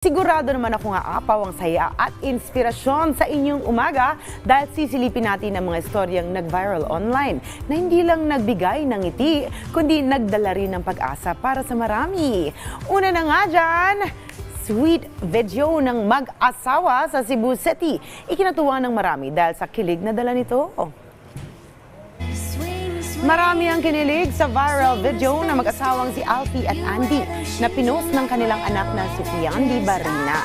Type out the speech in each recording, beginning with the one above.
Sigurado naman ako nga apaw ang saya at inspirasyon sa inyong umaga dahil sisilipin natin ang mga istoryang nag-viral online na hindi lang nagbigay ng ngiti, kundi nagdala rin ng pag-asa para sa marami. Una na nga dyan, sweet video ng mag-asawa sa Cebu City. Ikinatuwa ng marami dahil sa kilig na dala nito. Marami ang kinilig sa viral video na mag-asawang si Alfie at Andy na pinost ng kanilang anak na si Fiandi Barina.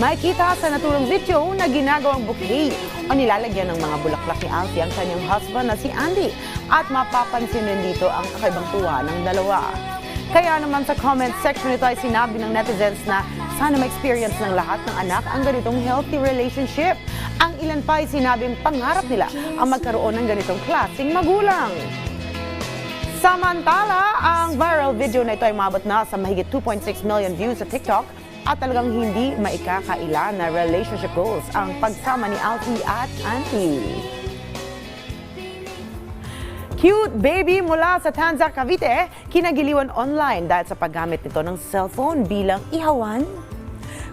Makikita sa naturang video na ginagawang bouquet o nilalagyan ng mga bulaklak ni Alfie ang kanyang husband na si Andy at mapapansin rin dito ang kakaibang tuwa ng dalawa. Kaya naman sa comment section nito ay sinabi ng netizens na sana ma-experience ng lahat ng anak ang ganitong healthy relationship. Ang ilan pa ay sinabing pangarap nila ang magkaroon ng ganitong klaseng magulang. Samantala, ang viral video na ito ay umabot na sa mahigit 2.6 million views sa TikTok at talagang hindi maikakaila na relationship goals ang pagsama ni Alfie at Auntie. Cute baby mula sa Tanza, Cavite, kinagiliwan online dahil sa paggamit nito ng cellphone bilang ihawan.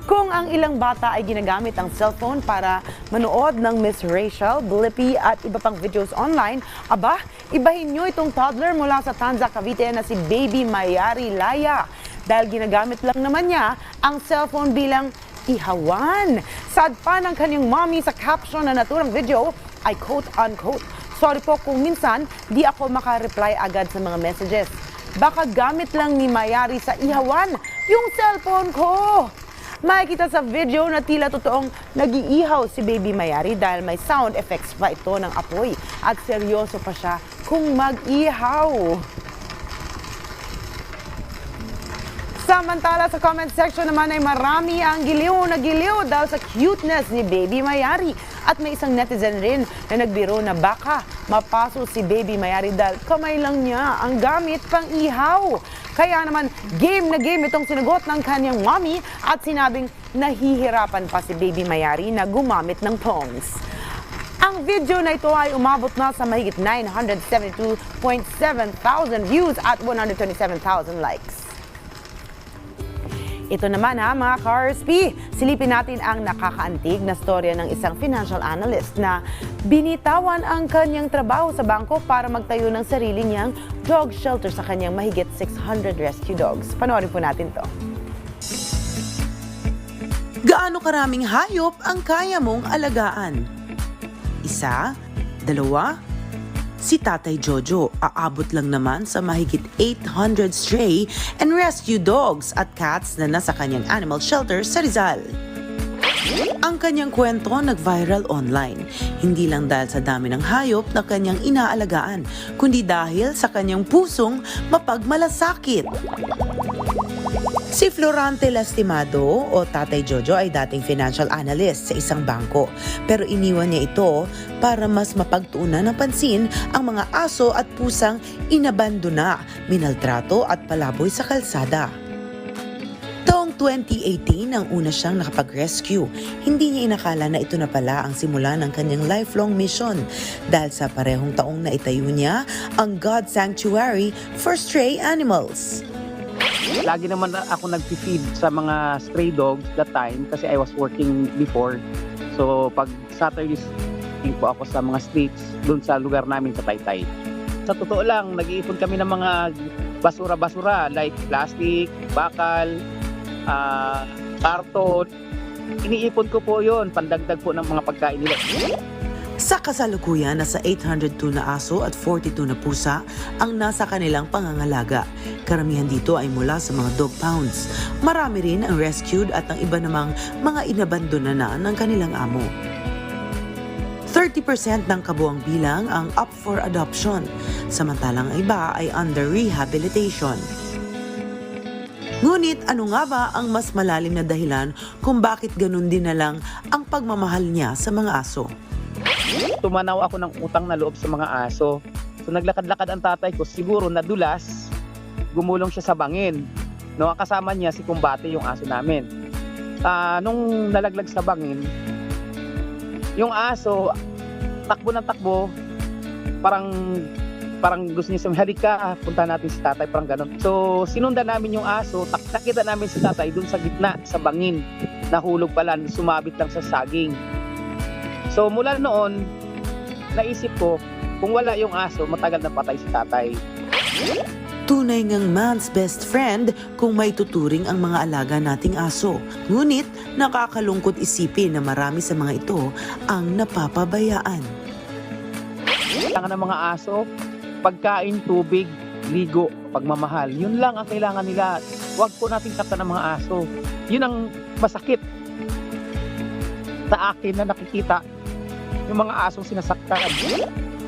Kung ang ilang bata ay ginagamit ang cellphone para manood ng Miss Rachel, Blippi at iba pang videos online, aba, ibahin nyo itong toddler mula sa Tanza, Cavite na si Baby Mayari Laya. Dahil ginagamit lang naman niya ang cellphone bilang ihawan. Sad pa ng kanyang mommy sa caption na naturang video ay quote-unquote, Sorry po kung minsan di ako makareply agad sa mga messages. Baka gamit lang ni Mayari sa ihawan yung cellphone ko. Makikita sa video na tila totoong nag-iihaw si Baby Mayari dahil may sound effects pa ito ng apoy at seryoso pa siya kung mag-ihaw. Samantala sa comment section naman ay marami ang giliw na giliw dahil sa cuteness ni Baby Mayari. At may isang netizen rin na nagbiro na baka mapaso si Baby Mayari dahil kamay lang niya ang gamit pang ihaw. Kaya naman game na game itong sinagot ng kanyang mommy at sinabing nahihirapan pa si Baby Mayari na gumamit ng tongs. Ang video na ito ay umabot na sa mahigit 972.7 thousand views at 127,000 likes. Ito naman ha mga ka-RSP, silipin natin ang nakakaantig na storya ng isang financial analyst na binitawan ang kanyang trabaho sa bangko para magtayo ng sarili niyang dog shelter sa kanyang mahigit 600 rescue dogs. Panoorin po natin to. Gaano karaming hayop ang kaya mong alagaan? Isa? Dalawa? Si Tatay Jojo aabot lang naman sa mahigit 800 stray and rescue dogs at cats na nasa kanyang animal shelter sa Rizal. Ang kanyang kwento nag-viral online. Hindi lang dahil sa dami ng hayop na kanyang inaalagaan, kundi dahil sa kanyang pusong mapagmalasakit. Si Florante Lastimado o Tatay Jojo ay dating financial analyst sa isang bangko. Pero iniwan niya ito para mas mapagtuunan ng pansin ang mga aso at pusang inabandona, minaltrato at palaboy sa kalsada. Taong 2018 ang una siyang nakapag-rescue. Hindi niya inakala na ito na pala ang simula ng kanyang lifelong mission dahil sa parehong taong naitayo niya ang God Sanctuary for Stray Animals. Lagi naman ako nag-feed sa mga stray dogs that time kasi I was working before. So pag Saturdays, po ako sa mga streets doon sa lugar namin sa Taytay. Sa totoo lang, nag-iipon kami ng mga basura-basura like plastic, bakal, ah, karton. Iniipon ko po yon pandagdag po ng mga pagkain nila. Sa kasalukuyan, nasa 802 na aso at 42 na pusa ang nasa kanilang pangangalaga. Karamihan dito ay mula sa mga dog pounds. Marami rin ang rescued at ang iba namang mga inabandona na ng kanilang amo. 30% ng kabuang bilang ang up for adoption, samantalang ang iba ay under rehabilitation. Ngunit ano nga ba ang mas malalim na dahilan kung bakit ganun din na lang ang pagmamahal niya sa mga aso? Tumanaw ako ng utang na loob sa mga aso. So naglakad-lakad ang tatay ko, siguro nadulas, gumulong siya sa bangin. No, kasama niya si Kumbate, yung aso namin. Ah, nung nalaglag sa bangin, yung aso, takbo ng takbo, parang parang gusto niya sabihin, halika, punta natin si tatay, parang ganun. So, sinundan namin yung aso, tak nakita namin si tatay dun sa gitna, sa bangin, nahulog pala, sumabit lang sa saging. So, mula noon, naisip ko, kung wala yung aso, matagal na patay si tatay. Tunay ngang man's best friend kung may tuturing ang mga alaga nating aso. Ngunit nakakalungkot isipin na marami sa mga ito ang napapabayaan. Kailangan ng mga aso, pagkain, tubig, ligo, pagmamahal. Yun lang ang kailangan nila. Huwag po natin saktan ng mga aso. Yun ang masakit sa akin na nakikita yung mga asong sinasaktan.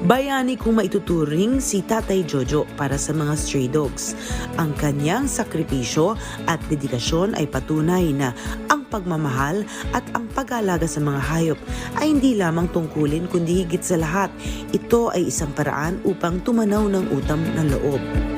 Bayani kung maituturing si Tatay Jojo para sa mga stray dogs. Ang kanyang sakripisyo at dedikasyon ay patunay na ang pagmamahal at ang pag-alaga sa mga hayop ay hindi lamang tungkulin kundi higit sa lahat. Ito ay isang paraan upang tumanaw ng utang ng loob.